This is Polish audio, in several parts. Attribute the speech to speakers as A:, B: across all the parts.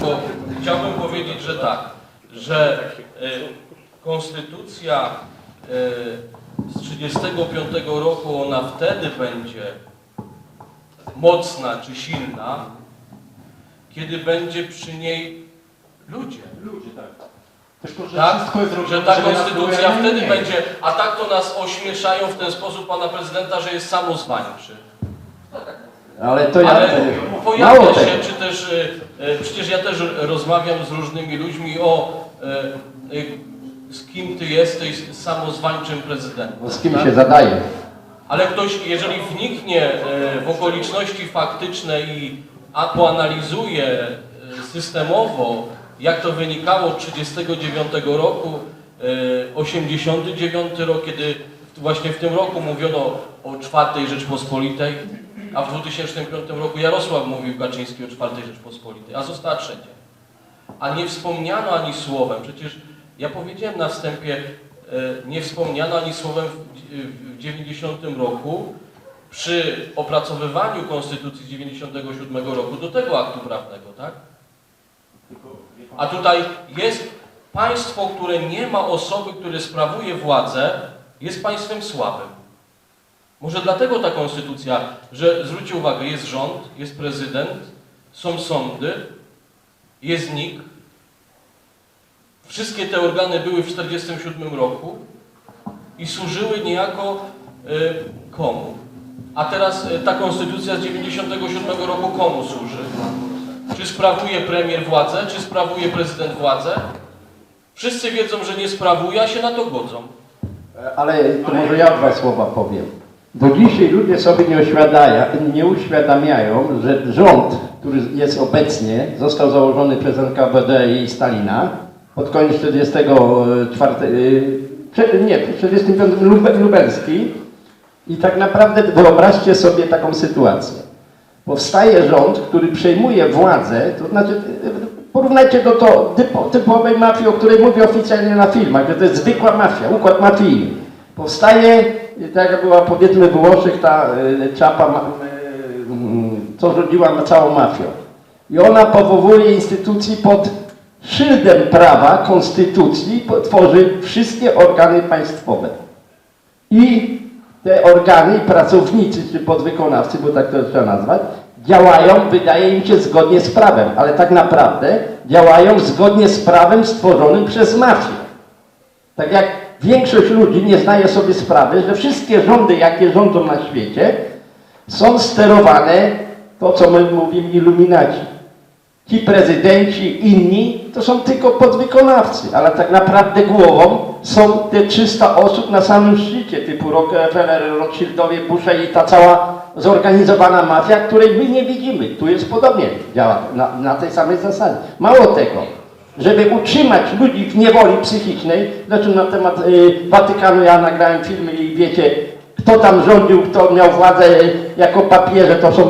A: Bo chciałbym powiedzieć, że tak, że e, konstytucja e, z 1935 roku, ona wtedy będzie mocna czy silna, kiedy będzie przy niej ludzie.
B: Ludzie, tak. Tylko, że
A: Tak,
B: wszystko jest robione,
A: że ta konstytucja wtedy będzie, a tak to nas ośmieszają w ten sposób pana prezydenta, że jest samozwańczy.
C: Ale to ja...
A: Ale
C: mało
A: pojawia
C: tego.
A: się, czy też, e, e, przecież ja też rozmawiam z różnymi ludźmi o e, z kim ty jesteś samozwańczym prezydentem.
C: Z kim
A: tak?
C: się zadaje?
A: Ale ktoś, jeżeli wniknie w okoliczności faktyczne i a poanalizuje systemowo, jak to wynikało z 1939 roku, e, 89 rok, kiedy właśnie w tym roku mówiono o czwartej Rzeczpospolitej, a w 2005 roku Jarosław mówił Kaczyński o czwartej Rzeczpospolitej, a została trzecia. A nie wspomniano ani słowem, przecież ja powiedziałem na wstępie, e, nie wspomniano ani słowem w, w 90 roku przy opracowywaniu Konstytucji z 97 roku do tego aktu prawnego, tak? A tutaj jest państwo, które nie ma osoby, które sprawuje władzę, jest państwem słabym. Może dlatego ta konstytucja, że zwróćcie uwagę, jest rząd, jest prezydent, są sądy, jest NIK. Wszystkie te organy były w 1947 roku i służyły niejako y, komu? A teraz y, ta konstytucja z 1997 roku komu służy? Czy sprawuje premier władzę, czy sprawuje prezydent władzę? Wszyscy wiedzą, że nie sprawuje, a się na to godzą.
C: Ale to może ja dwa słowa powiem. Do dzisiaj ludzie sobie nie, nie uświadamiają, że rząd, który jest obecnie, został założony przez NKWD i Stalina pod koniec 44, y, nie, 45 lube- lubelski i tak naprawdę wyobraźcie sobie taką sytuację. Powstaje rząd, który przejmuje władzę, to znaczy porównajcie do typo, typowej mafii, o której mówię oficjalnie na filmach, że to jest zwykła mafia, układ mafijny. Powstaje, tak jak była powiedzmy w Włoszech ta y, czapa, y, mm, co rządziła całą mafią. I ona powołuje instytucji pod szyldem prawa, konstytucji, tworzy wszystkie organy państwowe. I te organy, pracownicy czy podwykonawcy, bo tak to trzeba nazwać, działają, wydaje im się, zgodnie z prawem, ale tak naprawdę działają zgodnie z prawem stworzonym przez mafię. Tak jak większość ludzi nie zdaje sobie sprawy, że wszystkie rządy, jakie rządzą na świecie, są sterowane, to co my mówimy, iluminaci. Ci prezydenci, inni, to są tylko podwykonawcy, ale tak naprawdę głową są te 300 osób na samym szczycie, typu Rockefeller, Rothschildowie, Busha i ta cała zorganizowana mafia, której my nie widzimy. Tu jest podobnie, działa na, na tej samej zasadzie. Mało tego, żeby utrzymać ludzi w niewoli psychicznej, znaczy na temat y, Watykanu ja nagrałem filmy i wiecie, kto tam rządził, kto miał władzę jako papierze, to są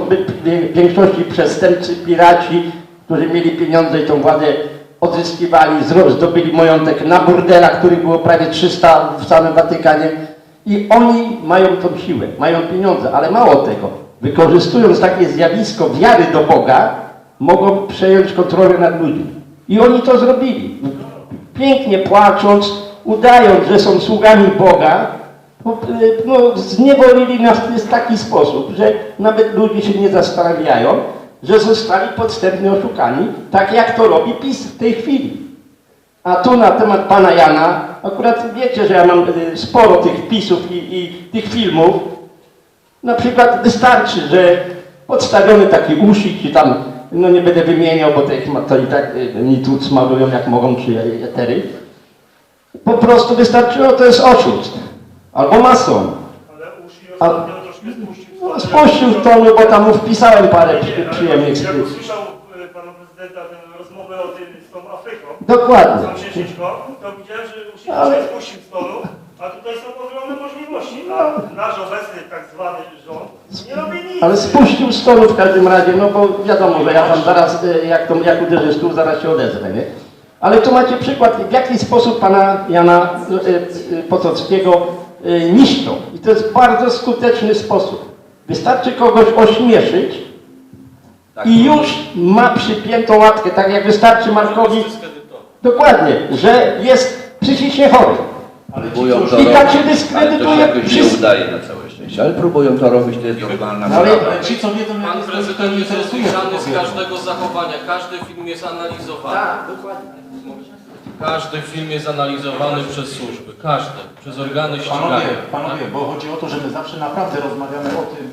C: w większości przestępcy, piraci, którzy mieli pieniądze i tą władzę odzyskiwali, zdobyli majątek na burdelach, których było prawie 300 w samym Watykanie. I oni mają tą siłę, mają pieniądze, ale mało tego. Wykorzystując takie zjawisko wiary do Boga, mogą przejąć kontrolę nad ludźmi. I oni to zrobili. Pięknie płacząc, udając, że są sługami Boga, y, no, zniewolili nas w taki sposób, że nawet ludzie się nie zastanawiają, że zostali podstępnie oszukani, tak jak to robi PiS w tej chwili. A tu na temat pana Jana, akurat wiecie, że ja mam y, sporo tych pisów i, i tych filmów. Na przykład wystarczy, że podstawiony taki usik, czy tam, no nie będę wymieniał, bo ma- to i tak y, mi tu smarują jak mogą, czy etery. Po prostu wystarczyło, to jest oszust. Albo mason.
D: Ale
C: A-
D: ostatnio troszkę spuścił.
C: No, spuścił w tonu, bo tam mu wpisałem parę przy, przyjemnych
D: Jak
C: słów.
D: usłyszał e, pana prezydenta tę rozmowę o tym z tą Afryką,
C: Dokładnie.
D: z tą to widziałem, że uszy
C: Ale-
D: spuścił z tonu, a tutaj są ogromne możliwości. A nasz obecny tak zwany rząd nie robi nic.
C: Ale spuścił z tonu w każdym razie, no bo wiadomo, że ja tam zaraz, e, jak, to, jak uderzę stół, zaraz się odezwę, nie? Ale tu macie przykład, w jaki sposób pana Jana e, e, Potockiego niszczą. I to jest bardzo skuteczny sposób. Wystarczy kogoś ośmieszyć,
E: Tak.
C: i już ma przypiętą łatkę, tak jak wystarczy Markowi, dokładnie, że jest psychicznie chory.
E: Próbują to
C: I tak
E: robić,
C: się
E: ale to
C: dyskredytuje
E: się jakoś nie udaje na całe szczęście. Ale próbują to robić, to jest normalna
C: No ale-
E: sprawa.
B: Ci, co wiedzą, jak
A: Pan
B: jest, to
A: prezydent
B: nie
A: jest
B: interesuje,
A: rozliczany z każdego zachowania, każdy film jest analizowany.
C: Tak, dokładnie.
A: Każdy film jest analizowany przez służby, każdy, przez organy ścigania.
B: Panowie, panowie, bo chodzi o to, że my zawsze naprawdę rozmawiamy o tym,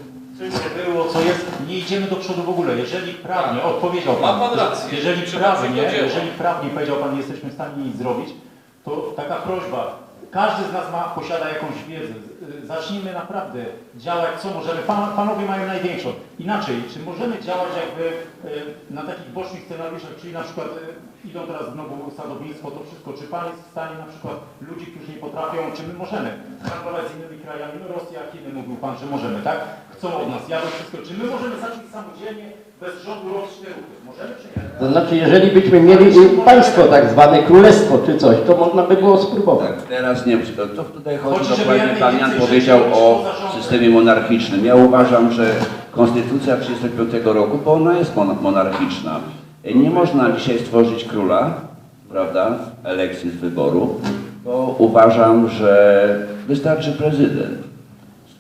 B: co było, co jest, nie idziemy do przodu w ogóle. Jeżeli prawnie, odpowiedział
A: Ma
B: Pan,
A: pan rację.
B: jeżeli
A: Trzeba
B: prawnie,
A: się
B: jeżeli prawnie powiedział Pan, nie jesteśmy w stanie nic zrobić, to taka prośba, każdy z nas ma, posiada jakąś wiedzę. Zacznijmy naprawdę działać, co możemy. Pan, panowie mają największą. Inaczej, czy możemy działać jakby y, na takich bocznych scenariuszach, czyli na przykład y, idą teraz znowu sadownictwo, to wszystko. Czy Pan jest w stanie na przykład ludzi, którzy nie potrafią, czy my możemy handlować z innymi krajami, no Rosja, Chiny mówił Pan, że możemy, tak? Chcą od nas, jadą wszystko. Czy my możemy zacząć samodzielnie, bez rządu robić te ruchy? Możemy czy nie?
C: To znaczy, jeżeli byśmy mieli państwo tak zwane, królestwo czy coś, to można by było spróbować.
E: Tak, teraz nie wiem, to, tutaj chodzi dokładnie, pan Jan powiedział o systemie monarchicznym. Ja uważam, że Konstytucja 1935 roku, bo ona jest mon- monarchiczna, nie można dzisiaj stworzyć króla, prawda, elekcji, z wyboru, bo uważam, że wystarczy prezydent.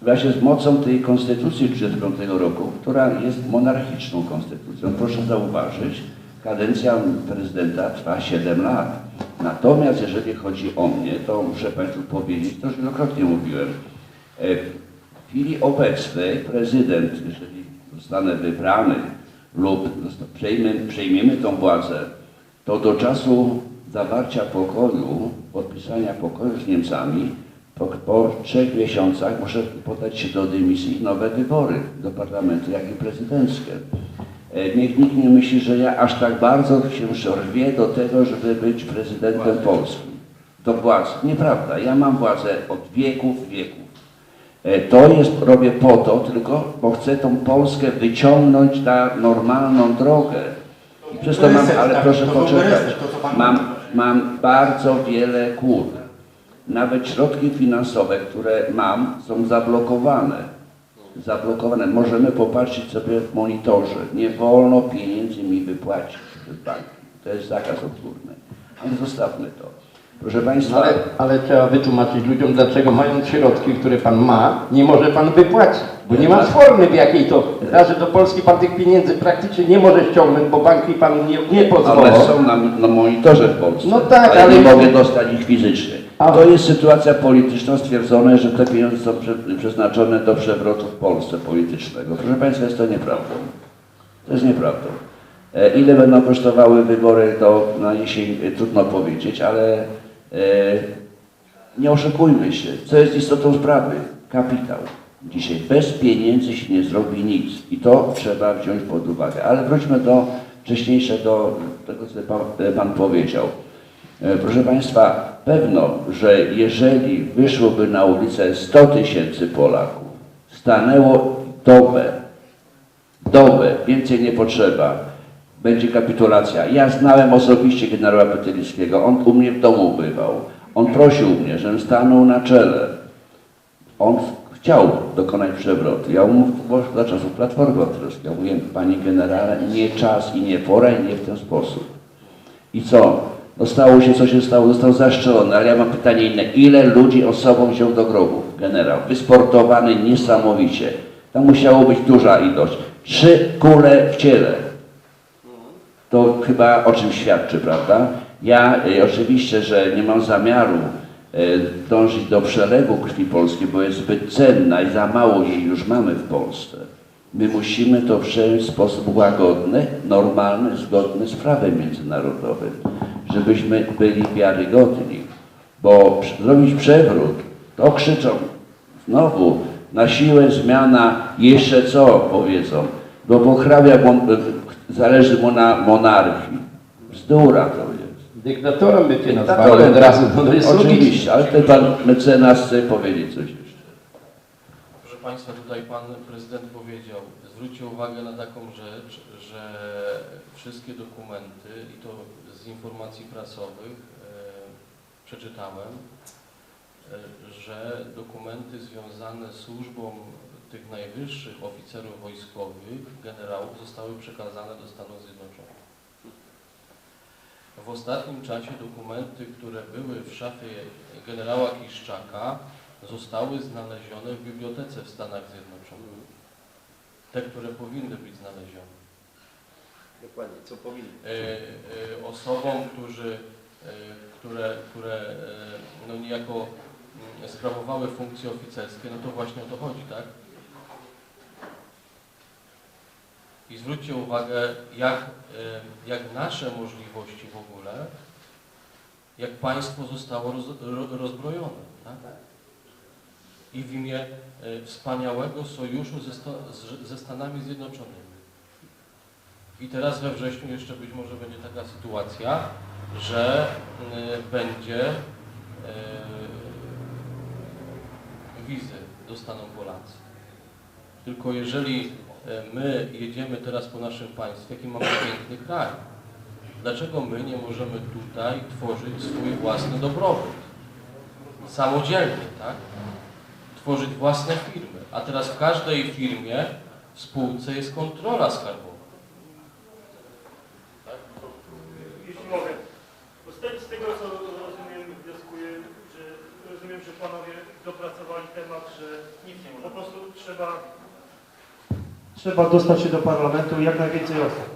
E: Ja się z mocą tej Konstytucji 1935 roku, która jest monarchiczną konstytucją, proszę zauważyć, kadencja prezydenta trwa 7 lat. Natomiast jeżeli chodzi o mnie, to muszę Państwu powiedzieć, to już wielokrotnie mówiłem, e, w chwili obecnej prezydent, jeżeli zostanę wybrany lub przejmę, przejmiemy tą władzę, to do czasu zawarcia pokoju, podpisania pokoju z Niemcami, po, po trzech miesiącach muszę podać się do dymisji nowe wybory do parlamentu, jak i prezydenckie. E, Niech nikt nie myśli, że ja aż tak bardzo się rwię do tego, żeby być prezydentem Polski. Do władzy. Nieprawda. Ja mam władzę od wieków, wieków. E, To jest, robię po to tylko, bo chcę tą Polskę wyciągnąć na normalną drogę. I przez to mam, ale proszę poczekać, mam, mam bardzo wiele kur. Nawet środki finansowe, które mam, są zablokowane. Zablokowane. Możemy popatrzeć sobie w monitorze. Nie wolno pieniędzy mi wypłacić z banku. To jest zakaz odgórny. Ale zostawmy to. Proszę Państwa,
C: Ale, ale trzeba wytłumaczyć ludziom, dlaczego mając środki, które pan ma, nie może pan wypłacić. Bo nie ma formy, w jakiej to. Raz, że do Polski pan tych pieniędzy praktycznie nie może ściągnąć, bo banki panu nie, nie pozwolą.
E: One są na, na monitorze w Polsce,
C: No tak,
E: ale,
C: ale-
E: nie mogę dostać ich fizycznie.
C: A-
E: To jest sytuacja polityczna stwierdzone, że te pieniądze są prze, przeznaczone do przewrotu w Polsce politycznego. Proszę Państwa, jest to nieprawdą. To jest nieprawdą. E, ile będą kosztowały wybory, to na jesień e, trudno powiedzieć, ale e, nie oszukujmy się. Co jest istotą sprawy? Kapitał. Dzisiaj bez pieniędzy się nie zrobi nic i to trzeba wziąć pod uwagę. Ale wróćmy do wcześniejszego, do tego, co pan, pan powiedział. E, Proszę Państwa, pewno, że jeżeli wyszłoby na ulicę 100 tysięcy Polaków, stanęło dobę, dobę, więcej nie potrzeba, będzie kapitulacja. Ja znałem osobiście generała Petylickiego, on u mnie w domu bywał. On prosił mnie, żebym stanął na czele. On chciał dokonać przewrotu. Ja mu za czasów Platformy Obywatelskiej, ja mówiłem, panie generale, nie czas i nie pora i nie w ten sposób. I co? No stało się, co się stało, został zaszczelony, ale ja mam pytanie inne. Ile ludzi osobą wziął do grobu? Generał. Wysportowany niesamowicie. Tam musiało być duża ilość. Trzy kule w ciele. To chyba o czym świadczy, prawda? Ja y, oczywiście, że nie mam zamiaru y, dążyć do przelewu krwi polskiej, bo jest zbyt cenna i za mało jej już mamy w Polsce. My musimy to przejąć w sposób łagodny, normalny, zgodny z prawem międzynarodowym, żebyśmy byli wiarygodni. Bo zrobić przewrót, to krzyczą znowu na siłę zmiana, jeszcze co powiedzą. Bo hrabia mon- zależy mu na monarchii. Bzdura to jest.
C: Dyktatorem by cię nazwali
E: Dyktatorem.
C: od razu. To jest.
E: Oczywiście, ale ten pan mecenas chce powiedzieć coś jeszcze.
A: Proszę Państwa, tutaj Pan Prezydent powiedział, zwróćcie uwagę na taką rzecz, że wszystkie dokumenty, i to z informacji prasowych e, przeczytałem, e, że dokumenty związane z służbą tych najwyższych oficerów wojskowych, generałów, zostały przekazane do Stanów Zjednoczonych. W ostatnim czasie dokumenty, które były w szafie generała Kiszczaka, zostały znalezione w bibliotece w Stanach Zjednoczonych. Te, które powinny być znalezione.
C: Dokładnie, co powinno.
A: E, e, osobom, którzy, e, które, które no niejako mm, sprawowały funkcje oficerskie, no to właśnie o to chodzi, tak? I zwróćcie uwagę, jak, jak nasze możliwości w ogóle, jak państwo zostało roz, ro, rozbrojone, tak? I w imię wspaniałego sojuszu ze, ze Stanami Zjednoczonymi. I teraz we wrześniu jeszcze być może będzie taka sytuacja, że y, będzie y, wizy dostaną Polacy. Tylko jeżeli y, my jedziemy teraz po naszym państwie, jaki mamy piękny kraj, dlaczego my nie możemy tutaj tworzyć swój własny dobrobyt? Samodzielnie, tak? Tworzyć własne firmy. A teraz w każdej firmie, w spółce jest kontrola skarbowa.
D: Jeśli mogę. Bo z, te, z tego co rozumiem, wnioskuję, że rozumiem, że panowie dopracowali temat, że po prostu trzeba Trzeba dostać się do parlamentu jak najwięcej osób.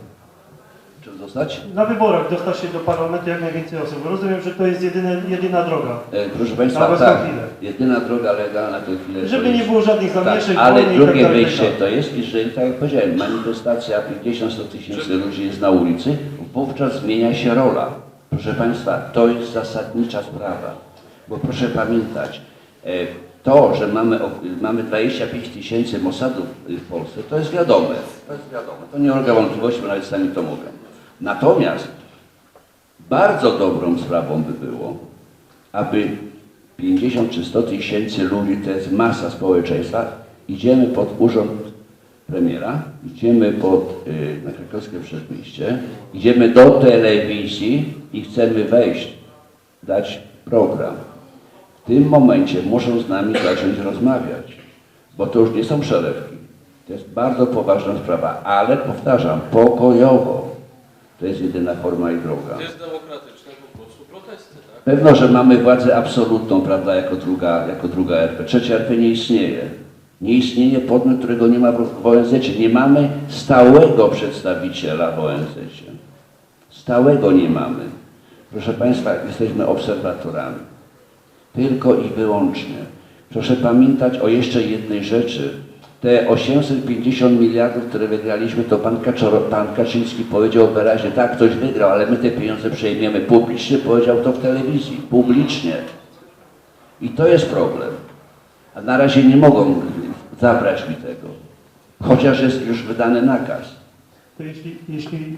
E: Czym zostać?
D: Na wyborach dostać się do parlamentu jak najwięcej osób. Rozumiem, że to jest jedyne, jedyna droga.
E: E, proszę Państwa, tak, jedyna droga legalna to chwilę.
D: Żeby
E: jest-
D: nie było żadnych
E: Tak,
D: zamieszek,
E: ale
D: wojny i
E: drugie
D: tak tak
E: wyjście to jest, jeżeli tak jak powiedziałem, manifestacja 50-100 tysięcy ludzi jest na ulicy, wówczas zmienia się rola. Proszę Państwa, to jest zasadnicza sprawa, bo proszę pamiętać, e, to, że mamy, mamy 25 tysięcy Mossadów w Polsce, to jest wiadome, to jest wiadome, to nie ulega wątpliwości, bo nawet sami to mówią. Natomiast bardzo dobrą sprawą by było, aby 50 czy 100 tysięcy ludzi, to jest masa społeczeństwa, idziemy pod urząd premiera, idziemy pod, y, na krakowskie przedmieście, idziemy do telewizji i chcemy wejść, dać program. W tym momencie muszą z nami zacząć rozmawiać, bo to już nie są przelewki. To jest bardzo poważna sprawa, ale powtarzam, pokojowo. To jest jedyna forma i droga.
A: To jest demokratyczne po prostu protesty, tak?
E: Pewno, że mamy władzę absolutną, prawda, jako druga, jako druga RP. Trzecia RP nie istnieje. Nie istnieje podmiot, którego nie ma w ONZ. Nie mamy stałego przedstawiciela w ONZ. Stałego nie mamy. Proszę Państwa, jesteśmy obserwatorami. Tylko i wyłącznie. Proszę pamiętać o jeszcze jednej rzeczy. Te 850 miliardów, które wygraliśmy, to pan, Kaczor, pan Kaczyński powiedział wyraźnie, tak, ktoś wygrał, ale my te pieniądze przejmiemy publicznie. Powiedział to w telewizji, publicznie. I to jest problem. A na razie nie mogą zabrać mi tego. Chociaż jest już wydany nakaz.
D: To jeśli, jeśli mm,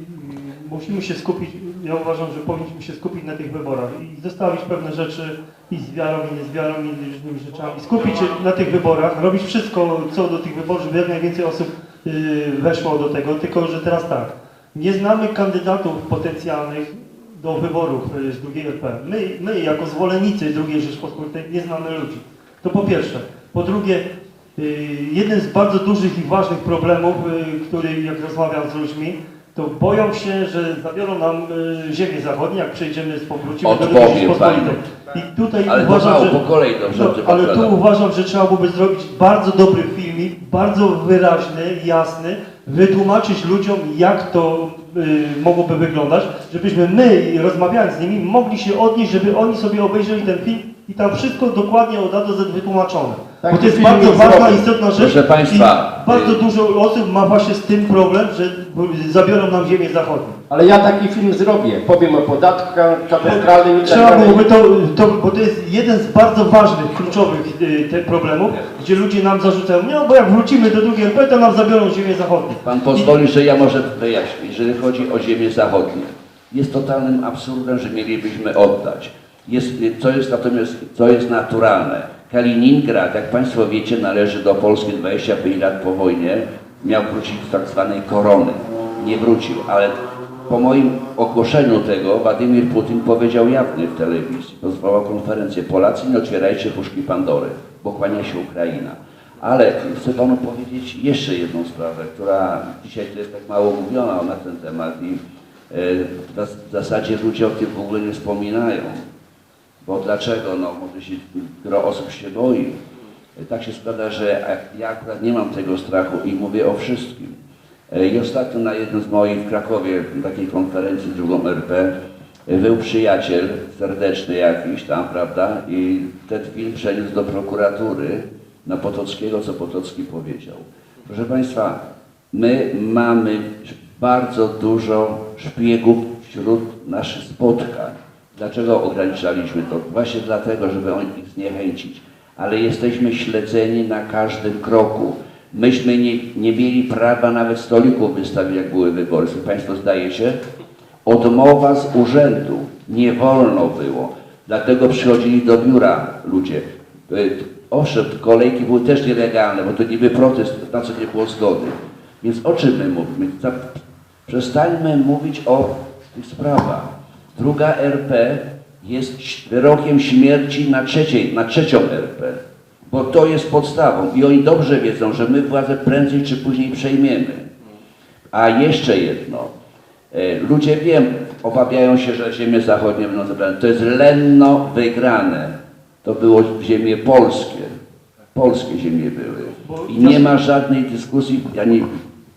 D: musimy się skupić, ja uważam, że powinniśmy się skupić na tych wyborach i zostawić pewne rzeczy i z wiarą, i nie z wiarą, i różnymi rzeczami. Skupić się na tych wyborach, robić wszystko, co do tych wyborów, żeby jak najwięcej osób yy, weszło do tego, tylko że teraz tak, nie znamy kandydatów potencjalnych do wyborów yy, z drugiej RP. My, my jako zwolennicy drugiej Rzeczpospolitej nie znamy ludzi. To po pierwsze. Po drugie, Y, Jeden z bardzo dużych i ważnych problemów, y, który jak rozmawiam z ludźmi, to boją się, że zabiorą nam y, ziemię zachodnią, jak przejdziemy z powrócimy do
E: Odpowiem
D: II Rzeczpospolitej. I tutaj
E: Ale to
D: uważam,
E: mało
D: że,
E: po kolei dobrze,
D: no, ale tu uważam, że trzeba byłoby zrobić bardzo dobry filmik, bardzo wyraźny, jasny, wytłumaczyć ludziom, jak to y, mogłoby wyglądać, żebyśmy my, rozmawiając z nimi, mogli się odnieść, żeby oni sobie obejrzeli ten film i tam wszystko dokładnie od A do Z wytłumaczone.
B: Taki
D: Bo to jest bardzo ważna, istotna rzecz.
E: Proszę państwa,
D: I bardzo
E: y-
D: dużo osób ma właśnie z tym problem, że zabiorą nam ziemię zachodnią.
C: Ale ja taki film zrobię. Powiem o podatkach katastralnym i tak
D: Trzeba
C: dalej.
D: byłoby to, to, bo to jest jeden z bardzo ważnych, kluczowych y, te problemów, gdzie ludzie nam zarzucają, no bo jak wrócimy do drugiej RP, to nam zabiorą ziemię zachodnią.
E: Pan pozwoli, że ja może wyjaśnię. Jeżeli chodzi o ziemię zachodnie, jest totalnym absurdem, że mielibyśmy oddać. Jest, co jest natomiast, co jest naturalne. Kaliningrad, jak Państwo wiecie, należy do Polski 25 lat po wojnie. Miał wrócić z tak zwanej korony. Nie wrócił, ale po moim ogłoszeniu tego Władimir Putin powiedział jawnie w telewizji, pozwalał konferencję, Polacy nie otwierajcie puszki Pandory, bo kłania się Ukraina. Ale chcę Panu powiedzieć jeszcze jedną sprawę, która dzisiaj to jest tak mało mówiona na ten temat i e, w zasadzie ludzie o tym w ogóle nie wspominają. Bo dlaczego? No może się, gro osób się boi. Tak się składa, że ja akurat nie mam tego strachu i mówię o wszystkim. E, I ostatnio na jednym z moich w Krakowie, takiej konferencji drugą RP, e, był przyjaciel serdeczny jakiś tam, prawda? I ten film przeniósł do prokuratury na Potockiego, co Potocki powiedział. Proszę Państwa, my mamy bardzo dużo szpiegów wśród naszych spotkań. Dlaczego ograniczaliśmy to? Właśnie dlatego, żeby ich zniechęcić. Ale jesteśmy śledzeni na każdym kroku. Myśmy nie, nie mieli prawa nawet stolików wystawić, jak były wybory. Państwo zdajecie? Odmowa z urzędu. Nie wolno było. Dlatego przychodzili do biura ludzie. Y, Owszem, kolejki były też nielegalne, bo to niby protest, na co nie było zgody. Więc o czym my mówimy? Przestańmy mówić o tych sprawach. Druga RP jest wyrokiem śmierci na, trzeciej, na trzecią RP, bo to jest podstawą i oni dobrze wiedzą, że my władzę prędzej czy później przejmiemy. A jeszcze jedno. E, Ludzie wiem, obawiają się, że ziemie zachodnie będą zabrane. To jest lenno wygrane. To było ziemie polskie. Polskie ziemie były. I nie ma żadnej dyskusji, ani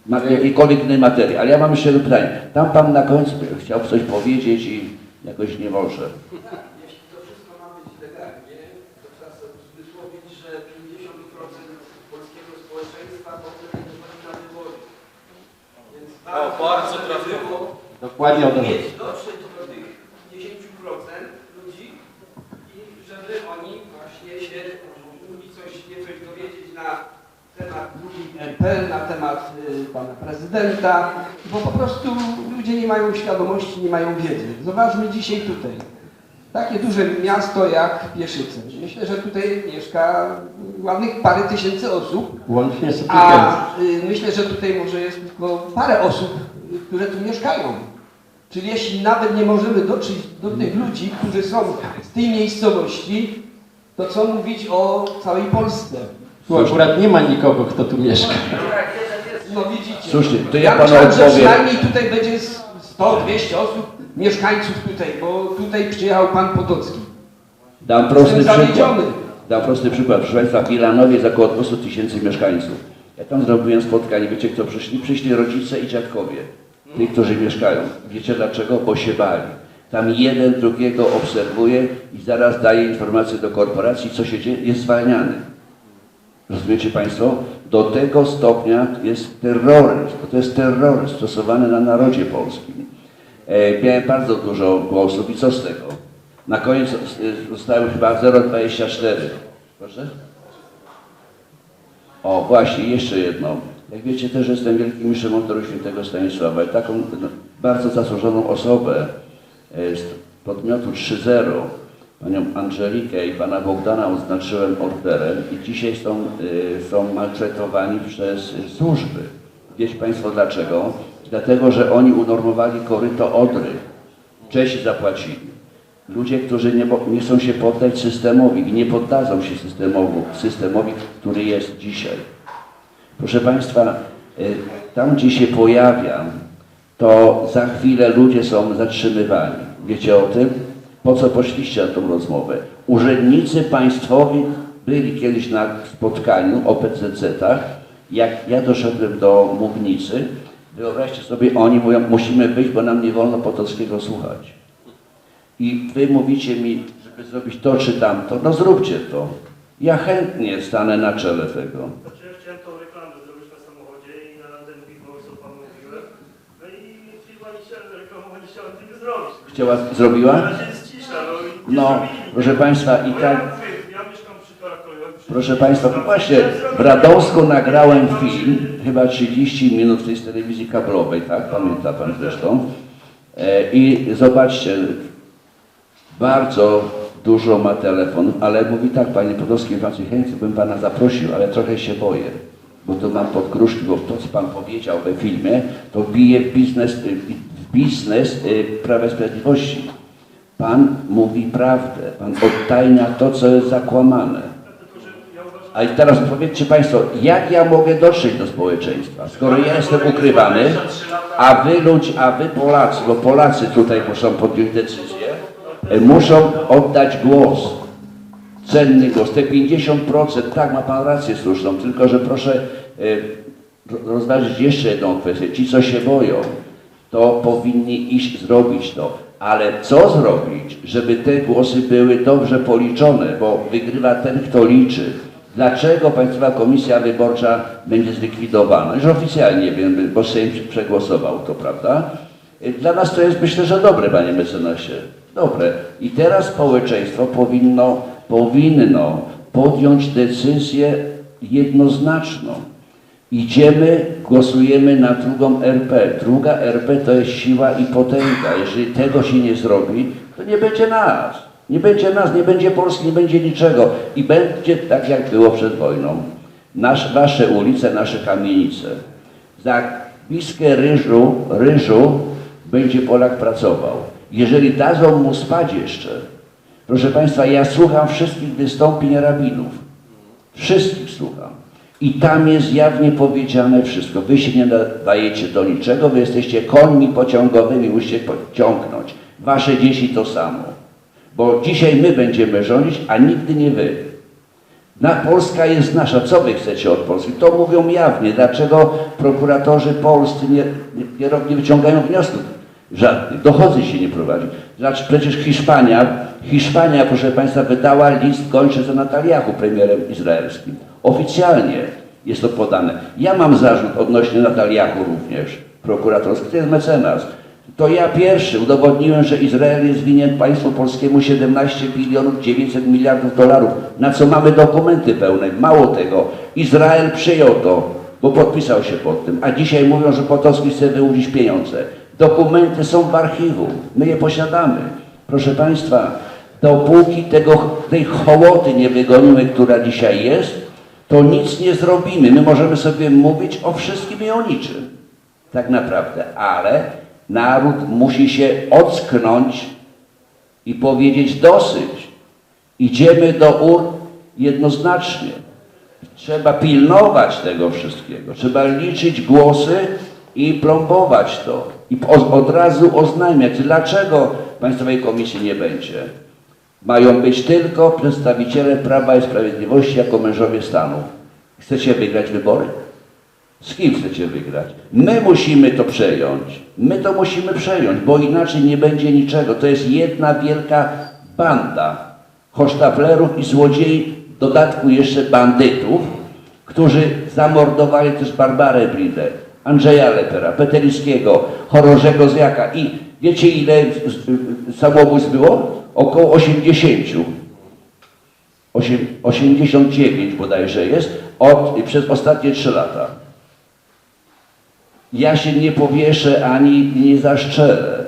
E: jakiejkolwiek innej materii. Ale ja mam jeszcze jedno pytanie. Tam pan na końcu chciał coś powiedzieć i jakoś nie może.
F: Jeśli to wszystko ma być legalnie, to trzeba sobie uzmysłowić, że 50% polskiego społeczeństwa potem nie chodzi na wybory. Więc
A: bardzo
F: ważne
A: trafiowo.
F: było
C: Dokładnie o to chodzi.
F: mieć, dotrzeć do tych 10% ludzi i żeby oni właśnie się mogli coś, nie coś dowiedzieć na temat drugiej RP, na temat y, pana prezydenta, bo po prostu ludzie nie mają świadomości, nie mają wiedzy. Zobaczmy dzisiaj tutaj. Takie duże miasto jak Pieszyce. Myślę, że tutaj mieszka ładnych parę tysięcy osób,
C: Łącznie z
F: a y, myślę, że tutaj może jest tylko parę osób, które tu mieszkają. Czyli jeśli nawet nie możemy dotrzeć do tych ludzi, którzy są z tej miejscowości, to co mówić o całej Polsce?
C: Tu akurat nie ma nikogo, kto tu mieszka.
F: No widzicie.
E: Słusznie, to ja panu
F: myślałem, że
E: odpowiem.
F: przynajmniej tutaj będzie z 100-200 osób, mieszkańców tutaj, bo tutaj przyjechał pan Potocki.
E: Dam prosty
F: Jestem
E: przykład.
F: zawiedziony.
E: Dam prosty przykład. Proszę Państwa, w Milanowie jest około 200 tysięcy mieszkańców. Ja tam zrobiłem spotkanie. Wiecie kto przyszli? Przyszli rodzice i dziadkowie. Tych, którzy mieszkają. Wiecie dlaczego? Bo się bali. Tam jeden drugiego obserwuje i zaraz daje informacje do korporacji, co się dzieje. Jest zwalniany. Rozumiecie Państwo? Do tego stopnia jest terroryzm. To jest terroryzm stosowany na narodzie polskim. E, miałem bardzo dużo głosów i co z tego? Na koniec e, zostały chyba 0,24. Proszę? O, właśnie, jeszcze jedno. Jak wiecie, też jestem wielkim mistrzem motoru świętego Stanisława i taką no, bardzo zasłużoną osobę e, z podmiotu 3.0, panią Angelikę i pana Bogdana oznaczyłem orderem i dzisiaj są, e, są maltretowani przez służby. Wiecie Państwo dlaczego? Dlatego, że oni unormowali koryto Odry. Czesi zapłacili. Ludzie, którzy nie, nie chcą się poddać systemowi i nie poddadzą się systemowi, systemowi, który jest dzisiaj. Proszę Państwa, y, tam gdzie się pojawiam, to za chwilę ludzie są zatrzymywani. Wiecie o tym? Po co poszliście na tą rozmowę? Urzędnicy państwowi byli kiedyś na spotkaniu o PCC-tach. Jak ja doszedłem do mównicy, wyobraźcie sobie, oni mówią, musimy wyjść, bo nam nie wolno Potockiego słuchać. I wy mówicie mi, żeby zrobić to czy tamto, no zróbcie to. Ja chętnie stanę na czele tego.
D: Znaczy ja chciałem tą reklamę zrobić na samochodzie i na ten piwo, co panu mówiłem. No i firma nie chciała reklamować, nie chciała tego zrobić.
E: Chciała, zrobiła?
D: Na razie jest cisza, no
E: proszę Państwa, i tak, proszę Państwa, właśnie w Radomsku nagrałem film, chyba 30 minut w tej telewizji kablowej, tak? Pamięta Pan zresztą. E, I zobaczcie, bardzo dużo ma telefonów, ale mówi tak, Panie Podolski, Francji, chętnie bym Pana zaprosił, ale trochę się boję, bo tu mam podkruszki, bo to, co Pan powiedział we filmie, to bije biznes, y, biznes y, Prawa Sprawiedliwości. Pan mówi prawdę, Pan odtajnia to, co jest zakłamane. A i teraz powiedzcie Państwo, jak ja mogę dotrzeć do społeczeństwa, skoro ja jestem ukrywany, a wy ludzi, a wy Polacy, bo Polacy tutaj muszą podjąć decyzję, e, muszą oddać głos. Cenny głos, te 50%, tak ma Pan rację słuszną, tylko że proszę e, ro- rozważyć jeszcze jedną kwestię. Ci, co się boją, to powinni iść zrobić to. Ale co zrobić, żeby te głosy były dobrze policzone, bo wygrywa ten, kto liczy. Dlaczego Państwowa Komisja Wyborcza będzie zlikwidowana? Już oficjalnie wiem, bo Sejm przegłosował to, prawda? Dla nas to jest myślę, że dobre, panie mecenasie. Dobre. I teraz społeczeństwo powinno, powinno podjąć decyzję jednoznaczną. Idziemy, głosujemy na drugą RP. Druga RP to jest siła i potęga. Jeżeli tego się nie zrobi, to nie będzie nas. Nie będzie nas, nie będzie Polski, nie będzie niczego. I będzie tak, jak było przed wojną. Nasz, wasze ulice, nasze kamienice. Za miskę ryżu, ryżu będzie Polak pracował. Jeżeli dadzą mu spać jeszcze, proszę Państwa, ja słucham wszystkich wystąpień rabinów. Wszystkich słucham. I tam jest jawnie powiedziane wszystko. Wy się nie nadajecie do niczego, wy jesteście końmi pociągowymi, musicie pociągnąć. Wasze dzieci to samo. Bo dzisiaj my będziemy rządzić, a nigdy nie wy. Na Polska jest nasza. Co wy chcecie od Polski? To mówią jawnie. Dlaczego prokuratorzy polscy nie, nie, nie, wyciągają wniosków? Żadnych. Dochodzeń się nie prowadzi. Znaczy przecież Hiszpania, Hiszpania, proszę Państwa, wydała list gończy za Nataliahu, premierem izraelskim. Oficjalnie jest to podane. Ja mam zarzut odnośnie Nataliahu również, prokuratorski, to jest mecenas. To ja pierwszy udowodniłem, że Izrael jest winien państwu polskiemu 17 bilionów 900 miliardów dolarów, na co mamy dokumenty pełne. Mało tego, Izrael przyjął to, bo podpisał się pod tym, a dzisiaj mówią, że Potocki chce wyłudzić pieniądze. Dokumenty są w archiwum, my je posiadamy. Proszę Państwa, dopóki tego, tej hołoty nie wygonimy, która dzisiaj jest, to nic nie zrobimy. My możemy sobie mówić o wszystkim i o niczym tak naprawdę, ale naród musi się ocknąć i powiedzieć dosyć. Idziemy do ur jednoznacznie. Trzeba pilnować tego wszystkiego. Trzeba liczyć głosy i plombować to. I o- od razu oznajmiać, dlaczego Państwowej Komisji nie będzie. Mają być tylko przedstawiciele Prawa i Sprawiedliwości jako mężowie stanu. Chcecie wygrać wybory? Z kim chcecie wygrać? My musimy to przejąć. My to musimy przejąć, bo inaczej nie będzie niczego. To jest jedna wielka banda hosztaplerów i złodziei, w dodatku jeszcze bandytów, którzy zamordowali też Barbarę Bridę, Andrzeja Lepera, Petelickiego, Chorążego Zjaka i wiecie ile samobójstw było? Około 80. Osiem- 89 bodajże jest od, przez ostatnie 3 lata. Ja się nie powieszę ani nie zaszczelę,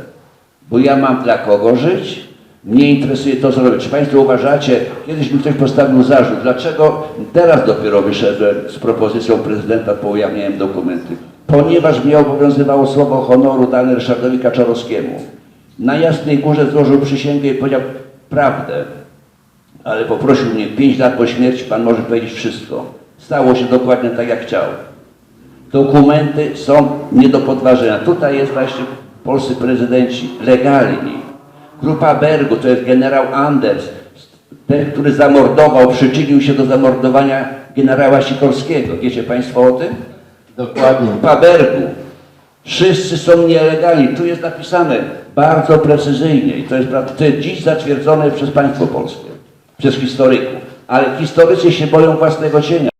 E: bo ja mam dla kogo żyć, mnie interesuje to, co robię. Czy Państwo uważacie, kiedyś mi ktoś postawił zarzut, dlaczego teraz dopiero wyszedłem z propozycją prezydenta, bo ujawniałem dokumenty? Ponieważ mnie obowiązywało słowo honoru dane Ryszardowi Kaczorowskiemu. Na Jasnej Górze złożył przysięgę i powiedział prawdę, ale poprosił mnie, pięć lat po śmierci Pan może powiedzieć wszystko. Stało się dokładnie tak, jak chciał. Dokumenty są nie do podważenia. Tutaj jest właśnie polscy prezydenci legalni. Grupa Bergu, to jest generał Anders, ten, który zamordował, przyczynił się do zamordowania generała Sikorskiego. Wiecie Państwo o tym?
C: Dokładnie.
E: Grupa Bergu. Wszyscy są nielegalni. Tu jest napisane bardzo precyzyjnie i to jest, to jest dziś zatwierdzone przez państwo polskie, przez historyków. Ale historycy się boją własnego cienia.